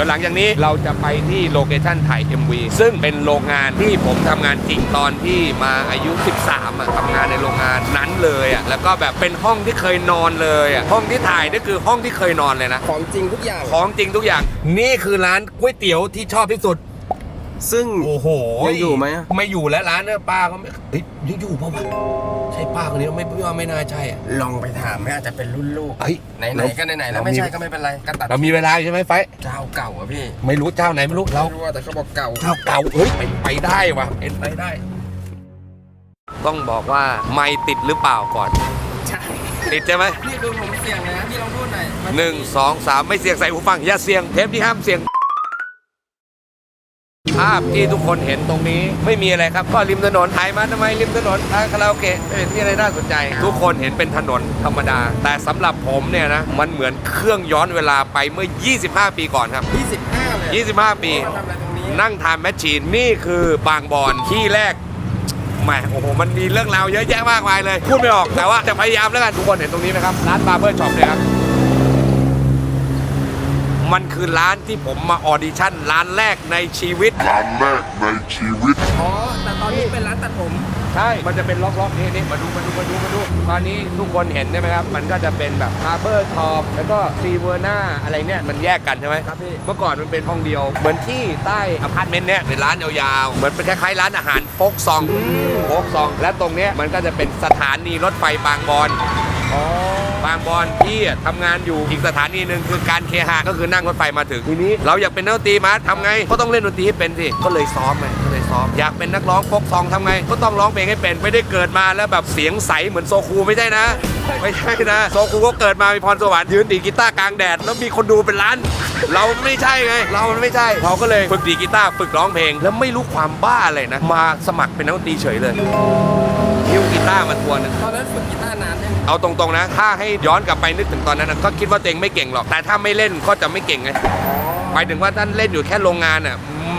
ดี๋ยวหลังจากนี้เราจะไปที่โลเคชั่นถ่าย MV ซึ่งเป็นโรงงานที่ผมทำงานจริงตอนที่มาอายุ 13อะทำงานในโรงงานนั้นเลยอะแล้วก็แบบเป็นห้องที่เคยนอนเลยอะห้องที่ถ่ายนี่คือห้องที่เคยนอนเลยนะ ของจริงทุกอย่างของจริงทุกอย่าง นี่คือร้านก๋วยเตี๋ยวที่ชอบที่สุด ซึ่ง โอ้โหยังอยู่ไหมอะ ไม่อยู่แล้วร้านเนี่ยป้าก็ไม่เฮ้ยยังอยู่เปล่าวะใช่ป้าคนนี้ไม่ไม่ว่าไม่น่าใช่อะลองไปถามไหมอาจจะเป็นรุ่นลูกเฮ้ย ไหนๆก็ไหนๆแล้วไม่ใช่ก็ไม่เป็นไรก็ตัดเรามีเวลาใช่ไหมไฟเจ้าเก่าอะพี่ไม่รู้เจ้าไหนไม่รู้เรา ไม่รู้อะแต่เขาบอกเก่า เจ้าเก่าเฮ้ยเป็นไปได้วะเป็นไปได้ ต้องบอกว่าไม่ติดหรือเปล่าก่อน ใช่ติดใช่ไหมนี่คือผมเสี่ยงเลยนะพี่ลองพูดหน่อยมันหนึ่งสองสามไม่เสียงใส่หูฟังอย่าเสียงเทปที่ห้ามเสียงภาพที่ทุกคนเห็นตรงนี้ ไม่มีอะไรครับ ก็ริมถนนถ่ายมาทำไมริมถนนทางคาราโอเกะไม่เห็นมีอะไรน่าสนใจ ทุกคนเห็นเป็นถนนธรรมดา แต่สำหรับผมเนี่ยนะมันเหมือนเครื่องย้อนเวลาไปเมื่อ 25 ปีก่อนครับ 25 เลย25 ปี มาทำอะไรตรงนี้นั่งทานแมชชีนนี่คือบางบอนที่แรกแหมโอ้โหมันมีเรื่องราวเยอะแยะมากมายเลย พูดไม่ออกแต่ว่าจะพยายามแล้วกันทุกคนเห็นตรงนี้นะครับ ร้านบาร์เบอร์ช็อปเนี่ยครับ มันคือร้านที่ผมมาออดิชั่นร้านแรกในชีวิต ร้านแรกในชีวิต อ๋อ แต่ตอนนี้เป็นร้านตัดผม ใช่ มันจะเป็นล็อกๆนี่นี่มาดูมาดูมาดูมาดูตอนนี้ทุกคนเห็นใช่ไหมครับ มันก็จะเป็นแบบฮาร์เบอร์ท็อปแล้วก็ซีเวอร์นาอะไรเนี่ย มันแยกกันใช่ไหมครับพี่ เมื่อก่อนมันเป็นห้องเดียว เหมือนที่ใต้อพาร์ตเมนต์เนี่ยเป็นร้านยาวๆ เหมือนเป็นคล้ายๆร้านอาหารโฟกซอง โฟกซอง และตรงเนี้ยมันก็จะเป็นสถานีรถไฟบางบอน อ๋อบางบอนที่ทำงานอยู่อีกสถานีหนึ่งคือการเคหะก็คือนั่งรถไฟมาถึงทีนี้ เราอยากเป็นนักดนตรีมาทำไงก็ต้องเล่นดนตรีให้เป็นสิก็เลยซ้อมไงก็เลย ซ้อม อยากเป็นนักร้องโฟกซองทำไง ก็ต้องร้องเพลงให้เป็น ไม่ได้เกิดมาแล้วแบบเสียงใสเหมือนโซคูไม่ใช่นะ ไม่ใช่นะ โซคูก็เกิดมามีพรสวรรค์ยืนดีดกีตาร์กลางแดด แล้วมีคนดูเป็นล้าน เราไม่ใช่ไง เรามันไม่ใช่ เราก็เลยฝึกดีดกีตาร์ฝึกร้องเพลง แล้วไม่รู้ความบ้าอะไรนะ มาสมัครเป็นนักดนตรีเฉยเลยฮิ้วกีตาร์มาทวนหนึงตอนนั้นฝึกกีตาร์นานยังเอาตรงๆนะ ถ้าให้ย้อนกลับไปนึกถึงตอนนั้นนะก็คิดว่าตัวเองไม่เก่งหรอก แต่ถ้าไม่เล่นก็จะไม่เก่งไงหมายถึงว่าท่านเล่นอยู่แค่โรงงานอะ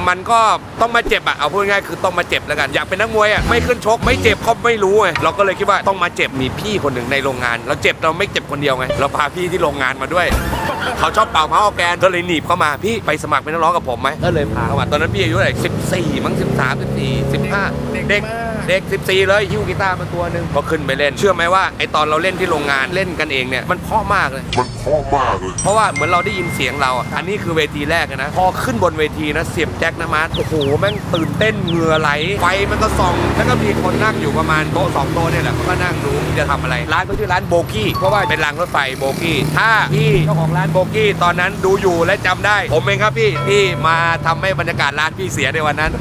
มันก็ต้องมาเจ็บอะเอาพูดง่ายๆคือต้องมาเจ็บแล้วกัน อยากเป็นนักมวยอะไม่ขึ้นชกไม่เจ็บก็ไม่รู้ไงเราก็เลยคิดว่าต้องมาเจ็บมีพี่คนหนึ่งในโรงงาน เราเจ็บเราไม่เจ็บคนเดียวไงเราพาพี่ที่โรงงานมาด้วย เขาชอบเป่าเมาส์ออร์แกนก็เลยหนีบเข้ามาพี่ไปสมัครเป็นนักร้องกับผมไหมก็เลยพาเข้ามาตอนนั้นพี่อายุเท่าไหร่สิบสี่มั้งสิบสามสิบสี่สิบห้าเด็กเด็ก 14 เลยหิ้วกีตาร์มาตัวหนึ่งก็ขึ้นไปเล่น เชื่อไหมว่าไอตอนเราเล่นที่โรงงานเล่นกันเองเนี่ยมันเพราะมากเลย มันเพราะมากเลย เพราะว่าเหมือนเราได้ยินเสียงเราอะอันนี้คือเวทีแรกอะนะ พอขึ้นบนเวทีนะเสียบแจ็คนะมาร์ทโอ้โหแม่งตื่นเต้นเหงื่อไหลไฟมันก็ส่อง แล้วก็มีคนนั่งอยู่ประมาณโต๊ะสองโต๊ะเนี่ยแหละเขาก็นั่งดูมึงจะทำอะไร ร้านก็ชื่อร้านโบกี้เพราะว่าเป็นรางรถไฟโบกี้ถ้าพี่เจ้าของร้านโบกี้ตอนนั้นดูอยู่และจำได้ ผมเองครับพี่ที่มาทำให้บรรยากาศร้านพี่เสียในวันนั้น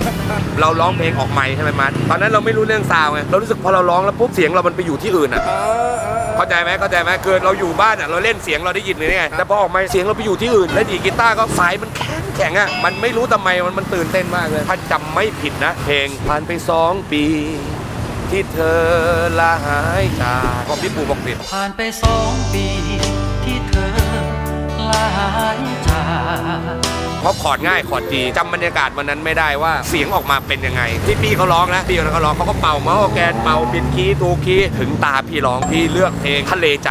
เราร้องเพลงออกใหม่ใช่ไหมมันตอนนั้นเราไม่รู้เรื่องซาวด์ไงเรารู้สึกพอเราร้องแล้วปุ๊บเสียงเรามันไปอยู่ที่อื่นอะเออเออเข้าใจไหมเข้าใจไหมคือเราอยู่บ้านอะเราเล่นเสียงเราได้ยินเลยไงแต่พอออกมาเสียงเราไปอยู่ที่อื่น แล้วดีดกีตาร์ก็สายมันแข็งแข็งอะมันไม่รู้ทำไมมันมันตื่นเต้นมากเลยถ้าจำไม่ผิดนะ เพลงผ่านไปสองปีที่เธอลาหายจากของพี่ปู่บอกผิดผ่านไปสองปีที่เธอ ลายจากเพราะคอร์ดง่ายคอร์ดดีจำบรรยากาศวันนั้นไม่ได้ว่าเสียงออกมาเป็นยังไง ที่พี่เขาร้องนะพี่เขาร้องเขาก็เป่ามาส์อแกนเป่าปิดคีย์ตูคีย์ถึงตาพี่ร้องพี่เลือกเพลงทะเลใจ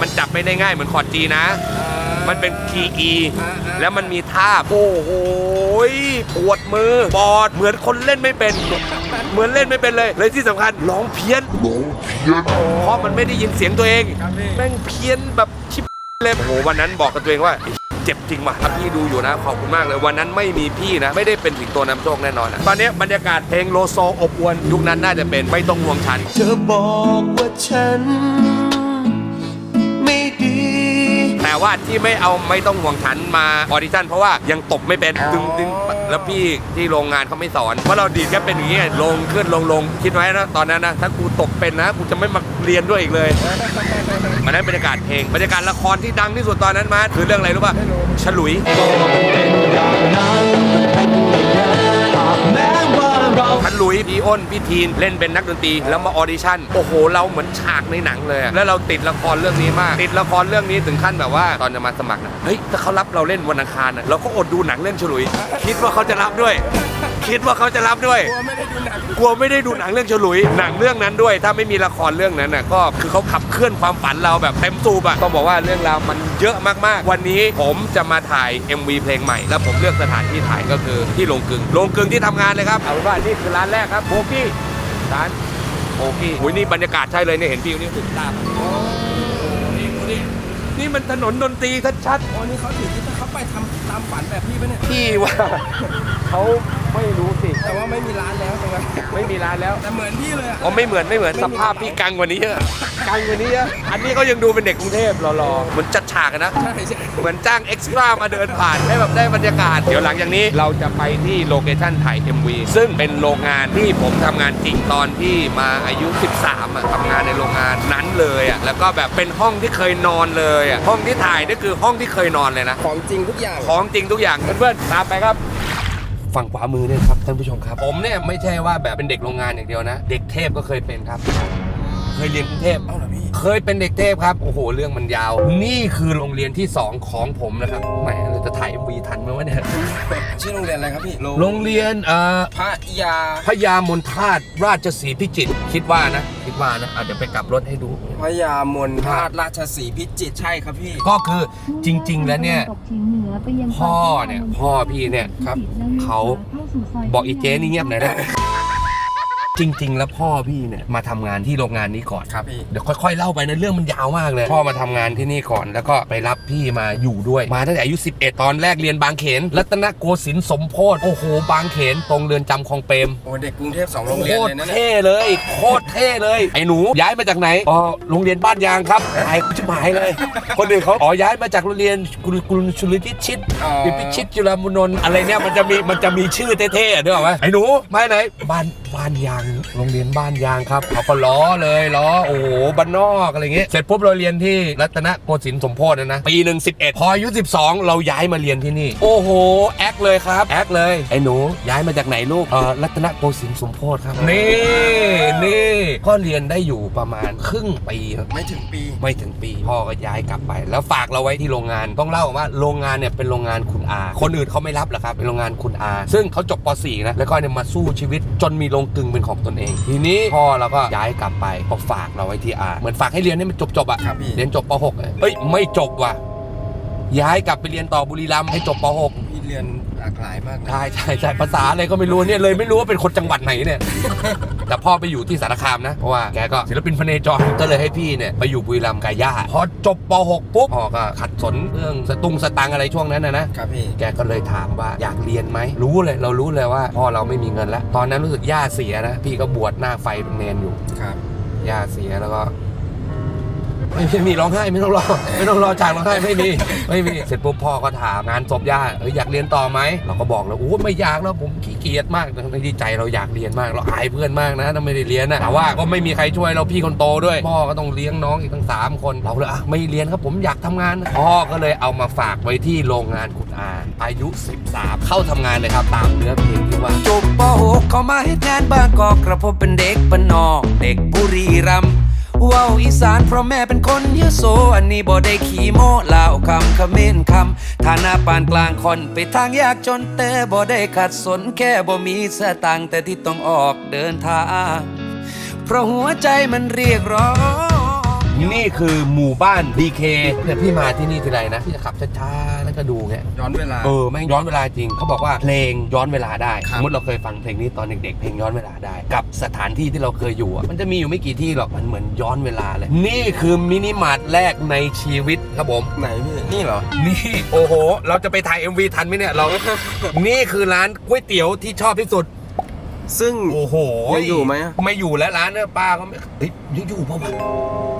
มันจับไม่ได้ง่ายเหมือนคอร์ดจีนะ มันเป็นคีย์อี แล้วมันมีท่าโอ้โห ยปวดมือบอดเหมือนคนเล่นไม่เป็น เหมือนเล่นไม่เป็นเลยเลยที่สำคัญร้องเพี้ยนน้องเพี้ยนเพราะมันไม่ได้ยินเสียงตัวเองครับพี่แม่งเพี้ยนแบบชิบเลยโอ้โหวันนั้นบอกกับตัวเองว่าเจ็บจริงว่ะถ้าพี่ดูอยู่นะ ขอบคุณมากเลยวันนั้นไม่มีพี่นะ ไม่ได้เป็นสิงโตนำโชคแน่นอนนะตอนนี้บรรยากาศเพลงโลโซอบอวนยุคนั้นน่าจะเป็นไม่ต้องห่วงฉันเธอบอกว่าฉันไม่ดีแต่ ว่าที่ไม่เอาไม่ต้องห่วงฉันมาออดิชั่นเพราะว่ายังตบไม่เป็นดึงดึงแล้วพี่ที่โรงงานเขาไม่สอนเพราะเราดีดแค่เป็นอย่างนี้ไงลงขึ้นลงลงคิดไว้นะตอนนั้นนะถ้ากูตบเป็นนะกูจะไม่มาเรียนด้วยอีกเลยมันนั้นบรรยากาศเพลงบรรยากาศละครที่ดังที่สุดตอนนั้นมาคือเรื่องอะไรรู้ป่ะฉลุยทันห ลุยพี่อ้นพี่ทีนเล่นเป็นนักดนตรีแล้วมาออดิชั่นโอ้โห เราเหมือนฉากในหนังเลยอะแล้วเราติดละครเรื่องนี้มาก ติดละครเรื่องนี้ถึงขั้นแบบว่าตอนจะมาสมัครนะเฮ้ยถ้าเขารับเราเล่นวันอังคารนะเราก็อดดูหนังเรื่องฉลุย คิดว่าเขาจะรับด้วย คิดว่าเขาจะรับด้วย กลัวไม่ได้ดูหนังกลัวไม่ได้ดูหนังเรื่องฉลุย หนังเรื่องนั้นด้วย ถ้าไม่มีละครเรื่องนั้นน่ะก็คือเขาขับเคลื่อนความฝันเราแบบเต็มสูบอะต้องบอกว่าเรื่องราวมันเยอะมากๆ วันนี้ผมจะมาถ่าย MV เพลงใหม่ แล้วผมเลือกสถานที่ถ่ายก็คือที่โรงกลึงโรงกลึงที่ทำงานเลยครับเอาเป็นว่านี่คือร้านแรกครับโบกี้ร้านโบกี้โอ้ยนี่บรรยากาศใช่เลยเนี่ยเห็นวิวนี่ถึงตาโอ้โหนี่นี่นี่มันถนนดนตรีชัดๆ โอ้นี่เขาถือที่เขาไปทำตามฝันแบบพี่ปะเนี่ย พี่ว่า เขา ไม่รู้สิ แต่ว่าไม่มีร้านแล้วตรงนั้นไม่มีร้านแล้ว แต่เหมือนพี่เลยอะอ๋อไม่เหมือนไม่เหมือนสภาพพี่กังกว่านี้เยอะกังกว่านี้เยอะอันนี้ก็ยังดูเป็นเด็กกรุงเทพหล่อๆเหมือนจัดฉากอะนะ ใช่ใช่เหมือนจ้างเอ็กซ์ตร้ามาเดินผ่านให้แบบได้บรรยากาศ เดี๋ยวหลังจากนี้เราจะไปที่โลเคชั่นถ่าย MV ซึ่งเป็นโรงงานที่ผมทำงานจริงตอนที่มาอายุ 13อะทำงานในโรงงานนั้นเลยอะแล้วก็แบบเป็นห้องที่เคยนอนเลยอะห้องที่ถ่ายนี่คือห้องที่เคยนอนเลยนะ ของจริงทุกอย่าง ของจริงทุกอย่างเพื่อนๆตามไปครับ ฝั่งขวามือเนี่ยครับท่านผู้ชมครับ ผมเนี่ยไม่ใช่ว่าแบบเป็นเด็กโรงงานอย่างเดียวนะ เด็กเทพก็เคยเป็นครับ เคยเรียนกรุงเทพเอาเหรอพี่ เคยเป็นเด็กเทพครับ โอ้โห เรื่องมันยาว นี่คือโรงเรียนที่ 2 ของผมนะครับ แหมเราจะถ่ายวีทันไหมวะเนี่ย ชื่อโรงเรียนอะไรครับพี่โรงเรียนเอ่อพระยาพญามนทาตราชสีห์พิจิตร คิดว่านะ คิดว่านะอาจจะเดี๋ยวไปกลับรถให้ดู พระยามนทาตราชสีห์พิจิตรใช่ครับพี่ ก็คือจริง ๆ แล้วเนี่ยตกเฉียงเหนือไปยังพ่อเนี่ย พ่อพี่เนี่ย ครับ เขาบอกอีเจ๊นี่เงียบหน่อยนะ จริง ๆ แล้วพ่อพี่เนี่ยมาทำงานที่โรงงานนี้ก่อน ครับพี่ เดี๋ยวค่อยๆ เล่าไปนะเรื่องมันยาวมากเลย พ่อมาทำงานที่นี่ก่อนแล้วก็ไปรับพี่มาอยู่ด้วย มาตั้งแต่อายุ 11 ตอนแรกเรียนบางเขน รัตนโกสินทร์สมโพธโอ้โห บางเขนตรงเรือนจำคลองเปรม โอ้เด็กกรุงเทพสองโรงโคเรียนตเลรยนะเนี่ย เท่เลย โคตรเท่เลย ไอ้หนูย้ายมาจากไหน อ๋อ โรงเรียนบ้านยางครับไอ้ชิบหายเลย คนอื่นเขาอ๋อ ย้ายมาจากโรงเรียนกุลกุลชุลิชิตอ๋อวิพิชิตจุฬามุนนท์อะไรเนี่ย มันจะมี มันจะมีชื่อเท่ๆด้วยไหมไอ้หนูมาไหน บ้าน บ้านยางโรงเรียนบ้านยางครับเขาก็ล้อเลยล้อโอ้โหบ้านนอกอะไรเงี้ยเสร็จปุ๊บเราเรียนที่รัตนโกสินทร์สมโพธินะนะปีหนึ่งสิบเอ็ดพออายุสิบสองเราย้ายมาเรียนที่นี่ โอ้โหแอคเลยครับแอคเลยไอ้หนูย้ายมาจากไหนลูกเออรัตนโกสินทร์สมโพธิครับนี่นี่ก็เรียนได้อยู่ประมาณครึ่งปีครับ ไม่ถึงปี ไม่ถึงปีพ่อก็ย้ายกลับไป แล้วฝากเราไว้ที่โรงงานต้องเล่าว่าโรงงานเนี่ยเป็นโรงงานคุณอาคนอื่นเขาไม่รับหรอกครับเป็นโรงงานคุณอาซึ่งเขาจบป .4 นะแล้วก็เนี่ยมาสู้ชีวิตจนมีโรงกลึงเป็นของตนเอง ทีนี้พ่อเราก็ย้ายกลับไปก็ฝากเราไว้ที่อาเหมือนฝากให้เรียนให้มันจบๆอะครับพี่ เรียนจบป .6 เอ้ยไม่จบว่ะย้ายกลับไปเรียนต่อบุรีรัมย์ให้จบป .6 พี่เรียน หลากหลายมากนะใช่ใช่ใช่ภาษาอะไรก็ไม่รู้เนี่ยเลยไม่รู้ว่าเป็นคนจังหวัดไหนเนี่ย แต่พ่อไปอยู่ที่สารคามนะ เพราะว่าแกก็ศิลปินพเนจรก็เลยให้พี่เนี่ยไปอยู่บุรีรัมย์กาย่าพอจบป .6 ปุ๊บพ่อก็ขัดสนเรื่องสตุ้งสตังอะไรช่วงนั้นนะนะครับพี่ แกก็เลยถามว่าอยากเรียนไหมรู้เลยเรารู้เลยว่าพ่อเราไม่มีเงินแล้ว ตอนนั้นรู้สึกย่าเสียนะพี่ก็บวชหน้าไฟเป็นเนนอยู่ครับย่าเสียแล้วก็ ไม่ไม่มีร้องไห้ไม่ต้องรอไม่ต้องรอจากร้องไห้ไม่มีไม่มีเสร็จปุ๊บพ่อก็ถามงานศพย่าเอออยากเรียนต่อไหมเราก็บอกเลยโอ้ไม่อยากแล้วผมขี้เกียจมากในที่ใจเราอยากเรียนมากเราอายเพื่อนมากนะถ้าไม่ได้เรียนนะแต่ว่าก็ไม่มีใครช่วยเราพี่คนโตด้วยพ่อก็ต้องเลี้ยงน้องอีกทั้งสามคนเราเลยอะไม่เรียนครับผมอยากทำงานพ่อก็เลยเอามาฝากไว้ที่โรงงานคุณอาอายุ 13 เข้าทำงานเลยครับตามเนื้อเพลงที่ว่าจบป .6 เข้ามาให้งานบางกอกกระผมเป็นเด็กบ้านนอกเด็กบุรีรัมย์ ว้าวอีสานเพราะแม่เป็นคนยโสอันนี้บ่ได้ขี่โมลาวคำคำเมนคำฐานะปานกลางคน ไปทางยากจนแต่บ่ได้ขัดสนแค่บ่มีสตางค์แต่ที่ต้องออกเดินทาง เพราะหัวใจมันเรียกร้อง นี่คือหมู่บ้านดีเคเนี่ยพี่มาที่นี่ทีไรนะพี่จะขับช้าๆแล้วก็ดูเงี้ยย้อนเวลา เออแม่งย้อนเวลาจริงเขาบอกว่าเพลงย้อนเวลาได้ครัสบมมติเราเคยฟังเพลงนี้ตอนเด็กๆเพลงย้อนเวลาได้ กับสถานที่ที่เราเคยอยู่อะมันจะมีอยู่ไม่กี่ที่หรอกมันเหมือนย้อนเวลาเลย นี่คือมินิมาร์ทแรกในชีวิตครับผม ไหนพี่นี่เหรอ นี่โอ้โห เราจะไปถ่าย MV ทันไหมเนี่ยเรา นี่คือร้านก๋วยเตี๋ยวที่ชอบที่สุด ซึ่ง โอ้โหยังอยู่ไหมอะไม่อยู่แล้วร้านเนี่ยป้าก็ไม่เฮ้ยยังอยู่เปล่าวะ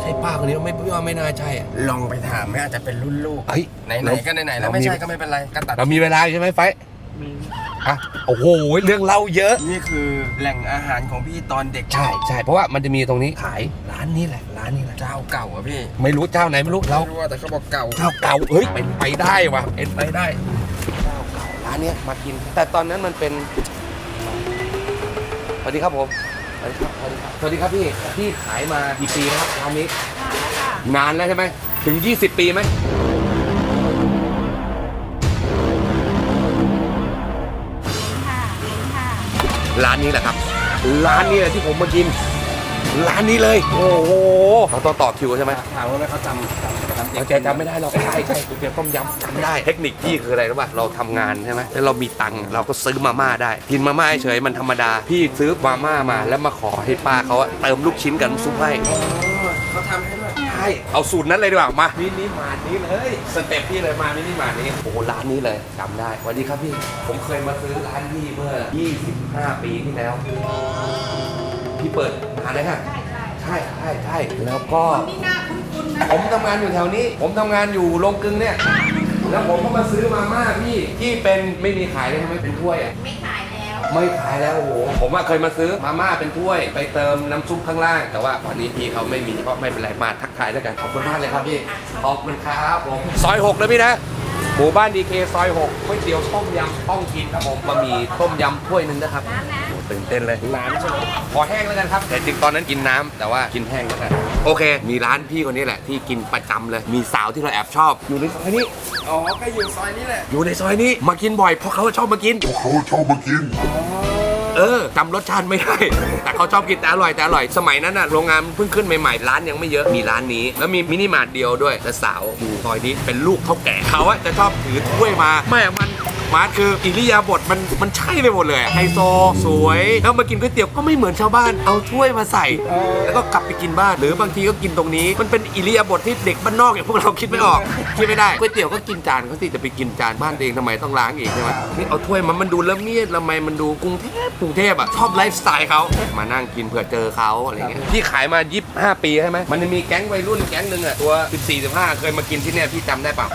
ใช่ป้าคนนี้ไม่พี่ว่าไม่น่าใช่อะลองไปถามไหมอาจจะเป็นรุ่นลูกเฮ้ยไหนๆก็ไหนๆแล้วไม่ใช่ก็ไม่เป็นไรก็ตัดเรามีเวลาอยู่ใช่ไหมไฟอะโอ้โหเรื่องเล่าเยอะ นี่คือแหล่งอาหารของพี่ตอนเด็กใช่ใช่เพราะว่ามันจะมีตรงนี้ขายร้านนี้แหละร้านนี้แหละเจ้าเก่าอะพี่ไม่รู้เจ้าไหนไม่รู้เราไม่รู้ว่าแต่เขาบอกเก่าเจ้าเก่าเฮ้ยเป็นไปได้วะเป็นไปได้เจ้าเก่าร้านเนี้ยมากิน แต่ตอนนั้นมันเป็น สวัสดีครับผม สวัสดีครับ สวัสดีครับ สวัสดีครับพี่ พี่ขายมากี่ปีนะครับร้านนี้ นานแล้วใช่ไหม ถึง 20 ปีไหมค่ะค่ะร้านนี้แหละครับ ร้านนี้แหละที่ผมมากิน ร้านนี้เลย โอ้โหเราต้องต่อคิวใช่ไหมถามว่าไม่เขาจำจำจำเราแกจำไม่ได้หรอกใช่ใช่ก๋วยเตี๋ยวต้มยำจำได้ เทคนิคพี่คืออะไรรู้ป่ะเราทำงานใช่ไหมแล้วเรามีตังค์เราก็ซื้อมาม่าได้ กินมาม่าเฉยๆมันธรรมดา พี่ซื้อมาม่ามาแล้วมาขอให้ป้าเขาอะเติมลูกชิ้นกับน้ำซุปให้เขาทำให้ด้วยใช่เอาสูตรนั้นเลยดีกว่ามามินิมาร์ทนี้เลยสเต็ปพี่เลยมามินิมาร์ทนี้โอ้โหร้านนี้เลยจำได้สวัสดีครับพี่ ผมเคยมาซื้อร้านพี่เมื่อ 25 ปีที่แล้ว พี่เปิดนานเลยค่ะใช่ใช่ใช่แล้วก็ นี่หน้าคุ้นๆนะผมทำงานอยู่แถวนี้ ผมทำงานอยู่โรงกลึงเนี่ย แล้วผมก็มาซื้อมาม่าพี่ที่เป็นไม่มีขายเลยใช่ไหมเป็นถ้วยอะ ไม่ขายแล้ว ไม่ขายแล้วโอ้โห ผมอะเคยมาซื้อมาม่าเป็นถ้วย ไปเติมน้ำซุปข้างล่าง แต่ว่าวันนี้พี่เขาไม่มีก็ไม่เป็นไรมาทักทายแล้วกันขอบคุณมากเลยครับพี่ขอบคุณครับผมซอย6นะพี่นะ หมู่บ้านดีเคซอย6ก๋วยเตี๋ยวต้มยำต้องกินครับผมบะหมี่ต้มยำถ้วยหนึงนะครับน้ำนะโอ้ตื่นเต้นเลยน้ำใช่ไหมขอแห้งแล้วกันครับแต่จริงตอนนั้นกินน้ำแต่ว่ากินแห้งแล้วกันโอเค มีร้านพี่คนนี้แหละที่กินประจำเลย มีสาวที่เราแอบชอบ อยู่ในซอยนี้อ๋อก็อยู่ซอยนี้แหละอยู่ในซอยนี้มากินบ่อยเพราะเขาชอบมากิน เขาชอบมากิน เออจำรสชาติไม่ได้ แต่เขาชอบกินแต่อร่อยแต่อร่อยสมัยนั้นน่ะโรงงานเพิ่งขึ้นใหม่ๆร้านยังไม่เยอะมีร้านนี้ แล้วมีมินิมาร์ทเดียวด้วยและสาวอยู่ซอยนี้เป็นลูกเท่าแก่เขาอะจะชอบถือถ้วยมาไม่อะมัน มาร์ทคืออิริยาบถมันมันใช่ไปหมดเลยอะไฮโซสวยแล้วมากินก๋วยเตี๋ยวก็ไม่เหมือนชาวบ้านเอาถ้วยมาใส่ แล้วก็กลับไปกินบ้านหรือบางทีก็กินตรงนี้ มันเป็นอิริยาบถที่เด็กบ้านนอกอย่างพวกเราคิดไม่ออกคิดไม่ได้ก๋วยเตี๋ยวก็กินจานเขาสิจะไปกินจานบ้านตัวเองทำไมต้องล้างอีกใช่ไหมนี่เอาถ้วยมันมันดูละเมียดละไมมันดูกรุงเทพกรุงเทพอะชอบไลฟ์สไตล์เขามานั่งกินเผื่อเจอเขาอะไรเงี้ยที่ขายมา25ปีใช่ไหมมันจะมีแก๊งวัยรุ่นแก๊งหนึ่งอะตัว 14 15เคยมากินที่เนี่ยพี่จำได้เปล่า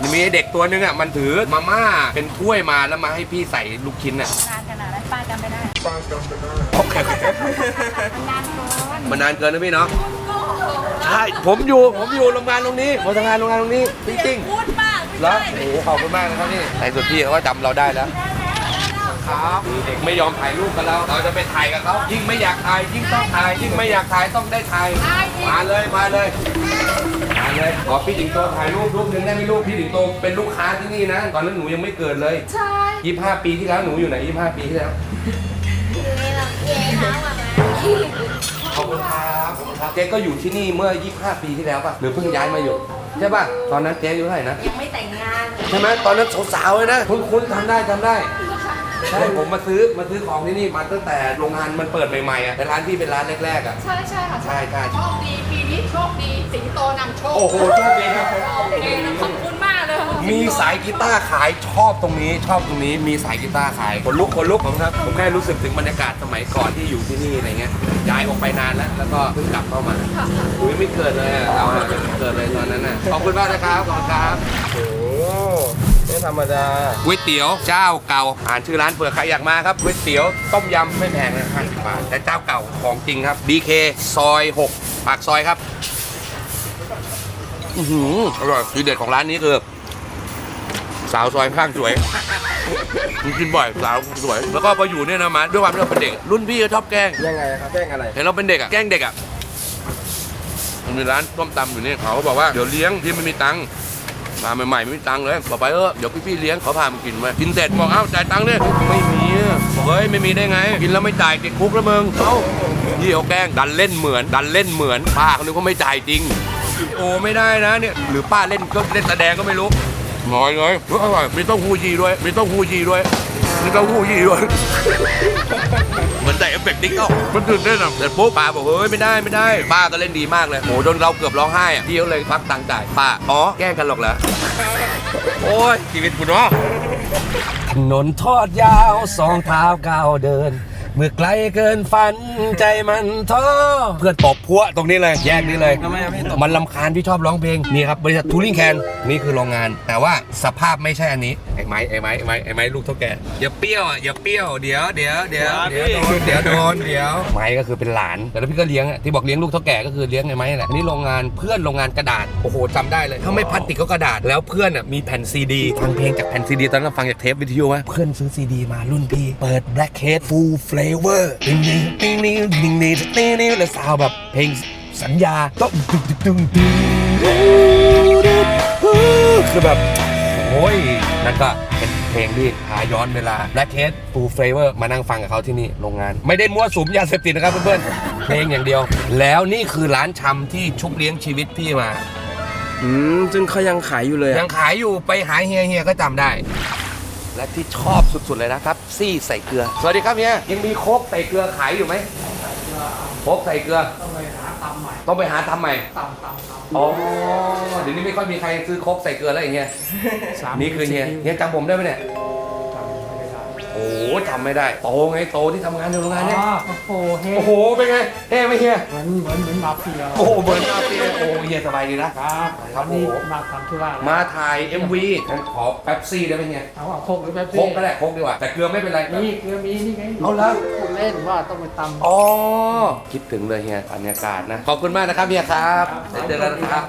มันมีเด็กตัวหนึงอะมันถือมาม่าเป็นถ้วยมาแล้วมาให้พี่ใส่ลูกชิ้นอะนานขนาดนั้นป้าจำไม่ได้โอเคมันนานเกินมันนานเกินนะพี่เนาะใช่ผมอยู่ผมอยู่โรงงานตรงนี้ผมทำงานโรงงานตรงนี้จริงๆพูดมากไม่แล้วใช่โอ้โหขอบคุณมากนะครับนี่ในสุดพี่เขาก็จำเราได้แล้วครับเด็กไม่ยอมถ่ายรูปกับเรา เราจะไปถ่ายกับเขายิ่งไม่อยากถ่ายยิ่งต้องถ่ายยิ่งไม่อยากถ่ายต้องได้ถ่ายมาเลยมาเลยมา เลยขอพี่สิงโตถ่ายรูปรูปหนึ่งได้ไหมลูกพี่สิงโตเป็นลูกค้าที่นี่นะ ตอนนั้นหนูยังไม่เกิดเลยใช่ยี่ห้าปีที่แล้วหนูอยู่ไหนยี่ห้าปีที่แล้วขอบคุณครับขอบคุณครับเจ๊ก็อยู่ที่นี่เมื่อ 25 ปีที่แล้วป่ะหรือเพิ่งย้ายมาอยู่ใช่ป่ะตอนนั้นเจ๊อายู่เท่าไหร่นะยังไม่แต่งงานใช่ไหมตอนนั้นสาวๆเลยนะ คุณคุณทำได้ทำได้ใช่ผมมาซื้อมาซื้อของที่นี่มาตั้งแต่โรงงานมันเปิดใหม่ๆอะแต่ร้านพี่เป็นร้านแรกๆอะใช่ใช่ค่ะใช่ใช่โชคดีปีนี้โชค ดีสิงโตนำโชคโอ้โหโชคดีครับ โอเคนะขอบคุณมากเลยค่ะมีสายกีตาร์ขายชอบตรงนี้ ชอบตรงนี้มีสายกีตาร์ขายคนลุกคนลุกผมครับผมแค่รู้สึกถึงบรรยากาศสมัยก่อนที่อยู่ที่นี่อะไรเงี้ยย้ายออกไปนานแล้ว แล้วก็เพิ่งกลับเข้ามาอุ้ยไม่เกิดเลยอะเราอะไม่เกิดเลยตอนนั้นน่ะขอบคุณมากนะครับขอบคุณครับโอ้ไม่ธรรมดาก๋วยเตี๋ยวเจ้าเก่าอ่านชื่อร้านเผื่อใครอยากมาครับก๋วยเตี๋ยวต้มยำไม่แพงนะ50บาทแต่เจ้าเก่าของจริงครับ BK ซอย 6 ปากซอยครับ อือหืออร่อยทีเด็ดของร้านนี้คือ สาวซอยข้างสวยผมกินบ่อยสาวสวย แล้วก็พออยู่เนี่ยนะมาด้วยความที่เราเป็นเด็ก รุ่นพี่ก็ชอบแกล้งยังไงครับแจ้งอะไร เห็นเราเป็นเด็กอะแกล้งเด็กอะมันมีร้านต้มตำอยู่นี่เขาก็บอกว่าเดี๋ยวเลี้ยงพี่ไม่มีตังค์มาใหม่ๆไม่มีตังค์เลยบอกไปเออเดี๋ยวพี่ๆเลี้ยงเขาพามากินมากินเสร็จบอกเอ้าจ่ายตังค์ดิไม่มีอะบอกเฮ้ยไม่มีได้ไง กินแล้วไม่จ่ายติดคุกแล้วมึงเอ้าพี่เขาแกล้งดันเล่นเหมือน ดันเล่นเหมือนป้าเขานึกว่าไม่จ่ายจริง โอ้ไม่ได้นะเนี่ย หรือป้าเล่นก็เล่นแสดงก็ไม่รู้น้อยเลยเฮ้ยอร่อยมีเต้าหู้ยี้ด้วยมีเต้าหู้ยี้ด้วยมีเต้าหู้ยี้ด้วยเหมือนใส่เอฟเฟกต์ติ๊กต็อกมันตื่นเต้นอะเสร็จปุ๊บป้าบอกเฮ้ยไม่ได้ไม่ได้ ป้าก็เล่นดีมากเลยโหจนเราเกือบร้องไห้อะพี่ก็เลยพักตังค์จ่ายป้าอ๋อแกล้งกันหรอกเหรอโอ้ยชีวิตกูเนาะถนนทอดยาวสองเท้าก้าวเดิน เมื่อไกลเกินฝันใจมันท้อเพื่อนตบพัวตรงนี้เลยแยกนี้เลยทำไมอะพี่ตบมันลำคาญที่ชอบร้องเพลงนี่ครับบริษัททูริงแคนนี่คือโรงงาน แต่ว่าสภาพไม่ใช่อันนี้ไไม้ไอ้ไม้ไอ้ไม้ไอ้ไม้ลูกเท่าแก่อย่าเปรี้ยวอะอย่าเปรี้ยวเดี๋ยวเดี๋ยวเดี๋ยวเดี๋ยวโดนเดี๋ยวโดนเดี๋ยวไม้ก็คือเป็นหลานแต่แล้วพี่ก็เลี้ยงอะที่บอกเลี้ยงลูกเท่าแก่ก็คือเลี้ยงไอ้ไม้แหละนี่โรงงานเพื่อนโรงงานกระดาษโอ้โหจำได้เลยถ้าไม่พลาสติกก็กระดาษแล้วเพื่อนอะมีแผ่นซีดีฟังเพลงจากแผ่นซีดีตอนเราฟังจากเทปวิทยุวะเพื่อนซื้อซีดีมารุ่นพี่เปิด Black Cat Full Flavor ดิ้งดิ้งดิ้งดิ้งดิ้งดิ้งดิ้งแล้วสาวแบบเพลงสัญญาต้องตึ้งตึ้งตึ้งคือแบบ ยนั่นก็เป็นเพลงที่พาย้อนเวลา และเคสฟูเฟเวอร์มานั่งฟังกับเขาที่นี่โรงงาน ไม่ได้มั่วสุมยาเสพติดนะครับเพื่อนๆเพลงอย่างเดียว แล้วนี่คือร้านชำที่ชุบเลี้ยงชีวิตพี่มา อืมซึ่งเขายังขายอยู่เลยยัอะงขายอยู่ไปหาเฮียเฮียก็จำได้ และที่ชอบสุดๆเลยนะครับ ซี่ใส่เกลือ สวัสดีครับเฮียยังมีโคกใส่เกลือขายอยู่ไหมโคกใส่เกลือ ต้องไปหาทำใหม่ต้องไปหาทำใหม่อ๋อเดี๋ยวนี้ไม่ค่อยมีใครซื้อโคกใส่เกลือแล้วอย่างเงี้ยนี่คือเฮียเฮียจำผมได้ไหมเนี่ย โอ้โหจำไม่ได้ โตไงโตที่ทำงานในโรงงานเนี่ย อ๋อโอ้โหเฮ้โอ้โห เป็นไงเท่ไหมเฮีย เหมือนเหมือนเหมือนมาเฟียโอ้โหเบิร์นมาเฟียโอ้เฮียสบายดีนะ ครับครับวันนี้ผมมาทำธุระมาถ่าย MV งั้นขอแป๊บซี่ได้ไหมเฮียเอาเอาโคกหรือแป๊บโคกก็ได้โคกดีกว่า แต่เกลือไม่เป็นไร นี่เกลือมีนี่ไงเอาละพูดเล่นว่าต้องไปตำ อ๋อ คิดถึงเลยเฮียบรรยากาศนะ ขอบคุณมากนะครับเฮียครับเดี๋ยวเจอกันนะครับ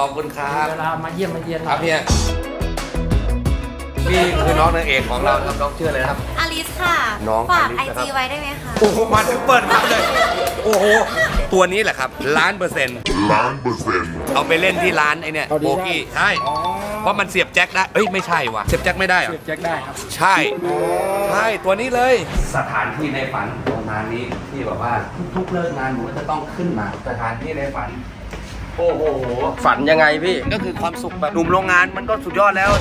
ขอบคุณครับ เวลามาเยี่ยมมาเยียน ครับเฮีย นี่คือน้องนางเอกของเราครับน้องชื่ออะไรนะครับ อลิสค่ะ น้องฝากอลิไอสนะครับ จีไว้ได้ไหมคะ โอ้โหมาถึงเปิดมาเลย โอ้โห ตัวนี้แหละครับล้านเปอร์เซ็นต์ล้านเปอร์เซ็นต์เอาไปเล่นที่ร้านไอเนี่ยโบกี้ใช่เพราะมันเสียบแจ็คได้เอ้ยไม่ใช่ว่ะเสียบแจ็คไม่ได้เหรอแจ็คได้ครับ ใช่ ใช่ ตัวนี้เลย สถานที่ในฝันประมาณนี้ที่แบบว่าทุกๆเลิกงานหนูก็จะต้องขึ้นมาสถานที่ในฝัน โอ้โห ฝันยังไงพี่ ก็คือความสุขแบบหนุ่มโรงงานมันก็สุดยอดแล้ว